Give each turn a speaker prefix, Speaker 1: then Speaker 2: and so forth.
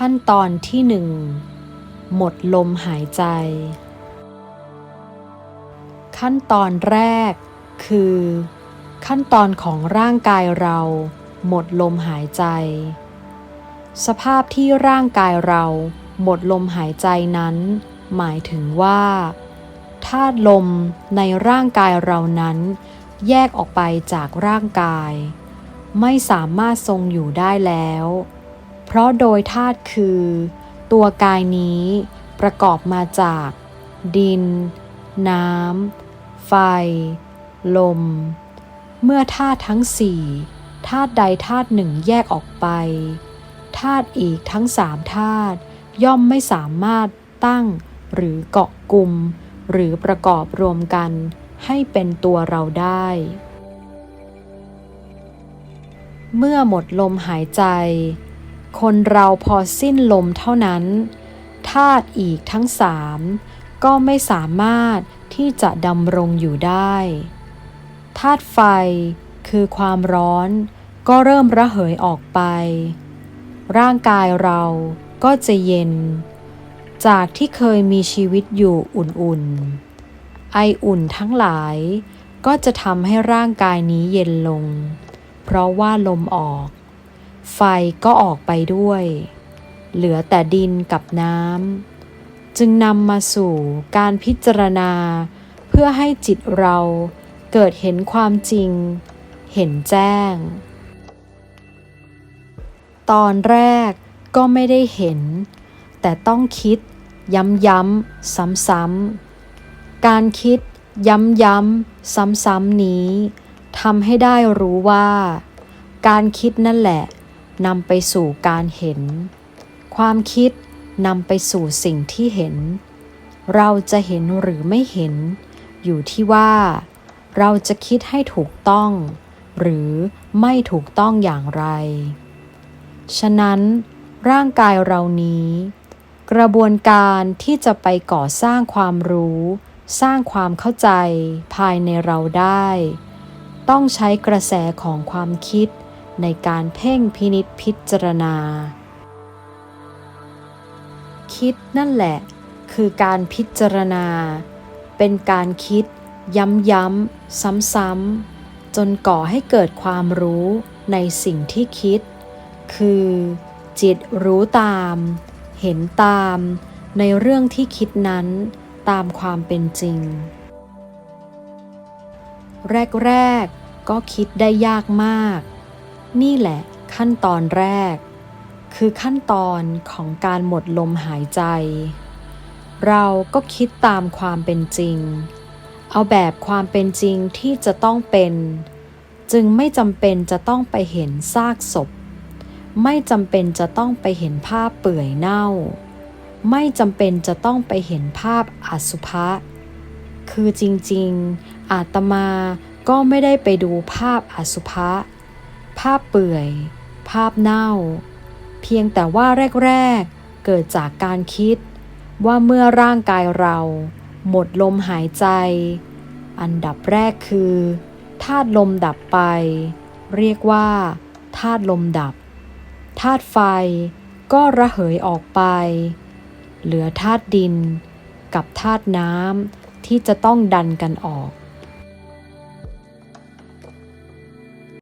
Speaker 1: ขั้นตอนที่หนึ่งหมดลมหายใจ ขั้นตอนแรกคือ ขั้นตอนของร่างกายเรา หมดลมหายใจ สภาพที่ร่างกายเราหมดลมหายใจนั้น หมายถึงว่าธาตุลมในร่างกายเรานั้น แยกออกไปจากร่างกาย ไม่สามารถทรงอยู่ได้แล้ว เพราะโดยธาตุคือ ตัวกายนี้ประกอบมาจาก ดิน น้ำ ไฟ ลม เมื่อธาตุทั้งสี่ธาตุใดธาตุหนึ่งแยกออกไปธาตุอีกทั้งสามธาตุย่อมไม่สามารถตั้งหรือเกาะกลุ่มหรือประกอบรวมกันให้เป็นตัวเราได้ เมื่อหมดลมหายใจ คนเราพอสิ้นลมเท่านั้นธาตุอีกทั้งสามก็ไม่สามารถที่จะดำรงอยู่ได้ธาตุไฟคือความร้อนก็เริ่มระเหยออกไป ร่างกายเราก็จะเย็น จากที่เคยมีชีวิตอยู่อุ่นๆ ไออุ่นทั้งหลายก็จะทำให้ร่างกายนี้เย็นลง เพราะว่าลมออก ไฟก็ออกไปด้วย เหลือแต่ดินกับน้ำจึงนำมาสู่การพิจารณา เพื่อให้จิตเราเกิดเห็นความจริง เห็นแจ้ง ตอนแรกก็ไม่ได้เห็น แต่ต้องคิด ย้ำๆซ้ำๆการคิดย้ำๆซ้ำๆนี้ทำให้ได้รู้ว่า การคิดนั่นแหละ นำไปสู่การเห็น ความคิดนำไปสู่สิ่งที่เห็น เราจะเห็นหรือไม่เห็น อยู่ที่ว่า เราจะคิดให้ถูกต้อง หรือไม่ถูกต้องอย่างไร ฉะนั้น ร่างกายเรานี้ กระบวนการที่จะไปก่อสร้างความรู้ สร้างความเข้าใจภายในเราได้ ต้องใช้กระแสของความคิด ในการเพ่งพินิษพิจารณา คิดนั่นแหละ คือการพิจารณา เป็นการคิด ย้ำๆซ้ำๆจนก่อให้เกิดความรู้ในสิ่งที่คิด คือ จิตรู้ตาม เห็นตามในเรื่องที่คิดนั้นตามความเป็นจริง แรก ๆ ก็คิดได้ยากมาก นี่แหละขั้นตอนแรก คือขั้นตอนของการหมดลมหายใจ เราก็คิดตามความเป็นจริง เอาแบบความเป็นจริงที่จะต้องเป็น จึงไม่จำเป็นจะต้องไปเห็นซากศพ ไม่จำเป็นจะต้องไปเห็นภาพเปื่อยเน่า ไม่จำเป็นจะต้องไปเห็นภาพอสุภะคือจริงๆ อาตมาก็ไม่ได้ไปดูภาพอสุภะ ภาพเปื่อย ภาพเน่า เพียงแต่ว่าแรก ๆ เกิดจากการคิด ว่าเมื่อร่างกายเรา หมดลมหายใจ อันดับแรกคือธาตุลมดับไป เรียกว่าธาตุลมดับธาตุไฟก็ระเหยออกไป เหลือธาตุดินกับธาตุน้ำที่จะต้องดันกันออก